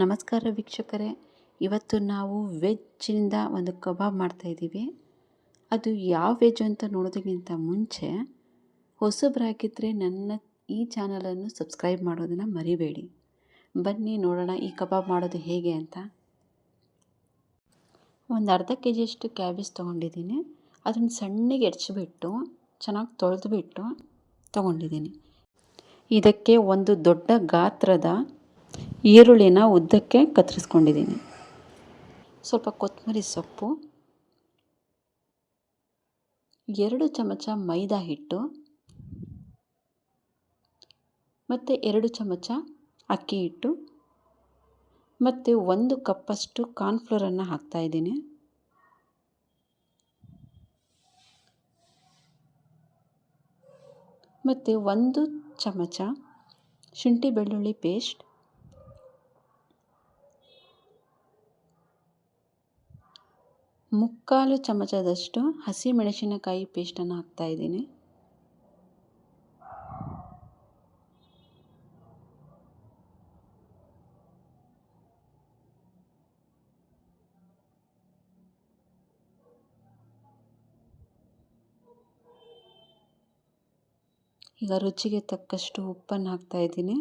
ನಮಸ್ಕಾರ ವೀಕ್ಷಕರೇ. ಇವತ್ತು ನಾವು ವೆಜ್ಜಿಂದ ಒಂದು ಕಬಾಬ್ ಮಾಡ್ತಾಯಿದ್ದೀವಿ ಅದು ಯಾವ ವೆಜ್ ಅಂತ ನೋಡೋದಕ್ಕಿಂತ ಮುಂಚೆ ಹೊಸಬ್ರಾಕಿದ್ರೆ ನನ್ನ ಈ ಚಾನಲನ್ನು ಸಬ್ಸ್ಕ್ರೈಬ್ ಮಾಡೋದನ್ನು ಮರಿಬೇಡಿ. ಬನ್ನಿ ನೋಡೋಣ ಈ ಕಬಾಬ್ ಮಾಡೋದು ಹೇಗೆ ಅಂತ. ಒಂದು ಅರ್ಧ ಕೆ ಜಿಯಷ್ಟು ಕ್ಯಾಬೇಜ್ ತೊಗೊಂಡಿದ್ದೀನಿ. ಅದನ್ನು ಸಣ್ಣಗೆ ಹೆಚ್ಬಿಟ್ಟು ಚೆನ್ನಾಗಿ ತೊಳೆದುಬಿಟ್ಟು ತೊಗೊಂಡಿದ್ದೀನಿ. ಇದಕ್ಕೆ ಒಂದು ದೊಡ್ಡ ಗಾತ್ರದ ಈರುಳ್ಳಿನ ಉದ್ದಕ್ಕೆ ಕತ್ತರಿಸ್ಕೊಂಡಿದ್ದೀನಿ. ಸ್ವಲ್ಪ ಕೊತ್ತಂಬರಿ ಸೊಪ್ಪು, ಎರಡು ಚಮಚ ಮೈದಾ ಹಿಟ್ಟು ಮತ್ತು ಎರಡು ಚಮಚ ಅಕ್ಕಿ ಹಿಟ್ಟು ಮತ್ತು ಒಂದು ಕಪ್ಪಷ್ಟು ಕಾರ್ನ್ಫ್ಲೋರನ್ನು ಹಾಕ್ತಾಯಿದ್ದೀನಿ ಮತ್ತು ಒಂದು ಚಮಚ ಶುಂಠಿ ಬೆಳ್ಳುಳ್ಳಿ ಪೇಸ್ಟ್ ಮುಕ್ಕಾಲು ಚಮಚದಷ್ಟು ಹಸಿ ಮೆಣಸಿನಕಾಯಿ ಪೇಸ್ಟನ್ನು ಹಾಕ್ತಾಯಿದ್ದೀನಿ ಈಗ ರುಚಿಗೆ ತಕ್ಕಷ್ಟು ಉಪ್ಪನ್ನು ಹಾಕ್ತಾಯಿದ್ದೀನಿ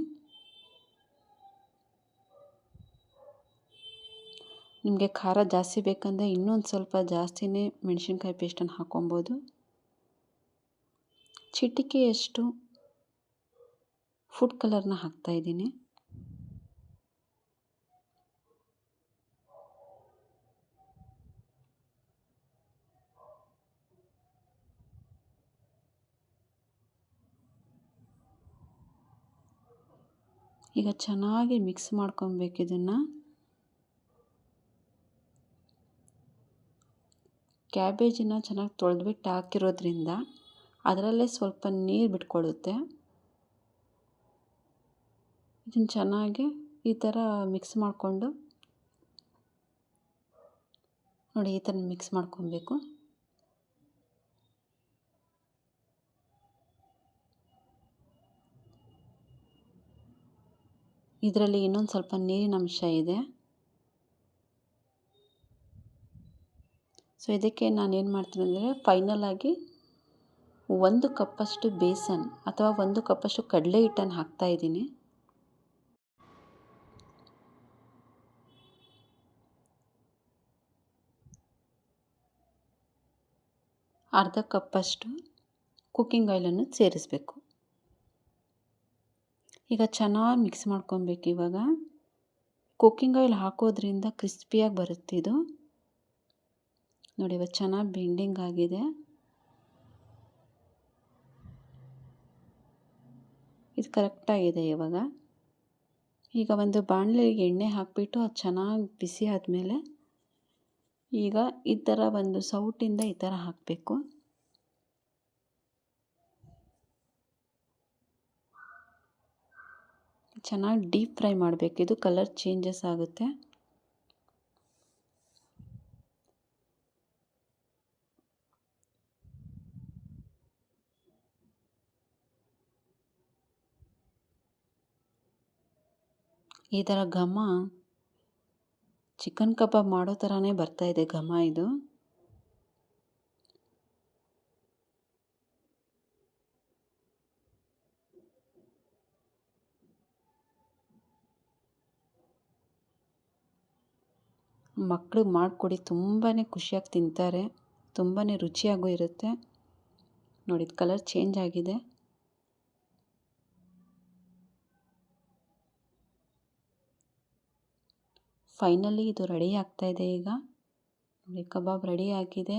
ನಿಮಗೆ ಖಾರ ಜಾಸ್ತಿ ಬೇಕಂದರೆ ಇನ್ನೊಂದು ಸ್ವಲ್ಪ ಜಾಸ್ತಿನೇ ಮೆಣಸಿನ್ಕಾಯಿ ಪೇಸ್ಟನ್ನು ಹಾಕ್ಕೊಬೋದು ಚಿಟಿಕೆಯಷ್ಟು ಫುಡ್ ಕಲರ್ನ ಹಾಕ್ತಾಯಿದ್ದೀನಿ ಈಗ ಚೆನ್ನಾಗಿ ಮಿಕ್ಸ್ ಮಾಡ್ಕೊಬೇಕು ಇದನ್ನು. ಕ್ಯಾಬೇಜಿನ ಚೆನ್ನಾಗಿ ತೊಳೆದ್ಬಿಟ್ಟು ಹಾಕಿರೋದ್ರಿಂದ ಅದರಲ್ಲೇ ಸ್ವಲ್ಪ ನೀರು ಬಿಟ್ಕೊಳ್ಳುತ್ತೆ ಇದನ್ನು ಚೆನ್ನಾಗಿ ಈ ಥರ ಮಿಕ್ಸ್ ಮಾಡಿಕೊಂಡು ನೋಡಿ ಈ ಥರ ಮಿಕ್ಸ್ ಮಾಡ್ಕೊಬೇಕು. ಇದರಲ್ಲಿ ಇನ್ನೊಂದು ಸ್ವಲ್ಪ ನೀರಿನ ಅಂಶ ಇದೆ. ಸೊ ಇದಕ್ಕೆ ನಾನು ಏನು ಮಾಡ್ತೀನಿ ಅಂದರೆ ಫೈನಲ್ ಆಗಿ ಒಂದು ಕಪ್ಪಷ್ಟು ಬೇಸನ್ ಅಥವಾ ಒಂದು ಕಪ್ಪಷ್ಟು ಕಡಲೆ ಹಿಟ್ಟನ್ನು ಹಾಕ್ತಾಯಿದ್ದೀನಿ ಅರ್ಧ ಕಪ್ಪಷ್ಟು ಕುಕ್ಕಿಂಗ್ ಆಯಿಲನ್ನು ಸೇರಿಸಬೇಕು. ಈಗ ಚೆನ್ನಾಗಿ ಮಿಕ್ಸ್ ಮಾಡ್ಕೊಬೇಕು ಇವಾಗ. ಕುಕ್ಕಿಂಗ್ ಆಯಿಲ್ ಹಾಕೋದ್ರಿಂದ ಕ್ರಿಸ್ಪಿಯಾಗಿ ಬರುತ್ತೆ ಇದು. ನೋಡಿ ಇವಾಗ ಚೆನ್ನಾಗಿ ಬೆಂಡಿಂಗ್ ಆಗಿದೆ. ಇದು ಕರೆಕ್ಟಾಗಿದೆ ಇವಾಗ. ಈಗ ಒಂದು ಬಾಣಲೆಗೆ ಎಣ್ಣೆ ಹಾಕಿಬಿಟ್ಟು ಅದು ಚೆನ್ನಾಗಿ ಬಿಸಿ ಆದಮೇಲೆ ಈಗ ಈ ಥರ ಒಂದು ಸೌಟಿಂದ ಈ ಥರ ಹಾಕಬೇಕು. ಚೆನ್ನಾಗಿ ಡೀಪ್ ಫ್ರೈ ಮಾಡಬೇಕು. ಇದು ಕಲರ್ ಚೇಂಜಸ್ ಆಗುತ್ತೆ. ಈ ಥರ ಘಮ ಚಿಕನ್ ಕಬಾಬ್ ಮಾಡೋ ಥರನೇ ಇದೆ ಘಮ ಇದು. ಮಕ್ಳಿಗೆ ಮಾಡಿಕೊಡಿ ತುಂಬಾ ಖುಷಿಯಾಗಿ ತಿಂತಾರೆ ತುಂಬಾ ರುಚಿಯಾಗೂ ಇರುತ್ತೆ. ನೋಡಿ, ಕಲರ್ ಚೇಂಜ್ ಆಗಿದೆ. ಫೈನಲಿ ಇದು ರೆಡಿ ಆಗ್ತಾ ಇದೆ ಈಗ. ನೋಡಿ, ಕಬಾಬ್ ರೆಡಿ ಆಗಿದೆ.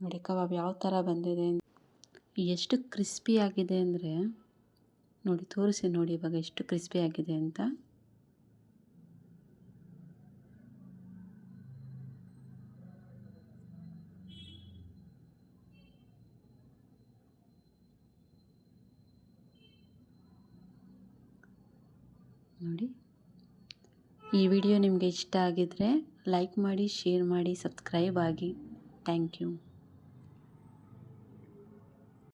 ನೋಡಿ, ಕಬಾಬ್ ಯಾವ ಥರ ಬಂದಿದೆ ಎಷ್ಟು ಕ್ರಿಸ್ಪಿ ಆಗಿದೆ ಅಂದರೆ, ನೋಡಿ, ತೋರಿಸಿ ನೋಡಿ ಇವಾಗ ಎಷ್ಟು ಕ್ರಿಸ್ಪಿ ಆಗಿದೆ ಅಂತ. ನೋಡಿ. ಈ ವಿಡಿಯೋ ನಿಮಗೆ ಇಷ್ಟ ಆಗಿದ್ದರೆ ಲೈಕ್ ಮಾಡಿ ಶೇರ್ ಮಾಡಿ ಸಬ್ಸ್ಕ್ರೈಬ್ ಆಗಿ. Thank you.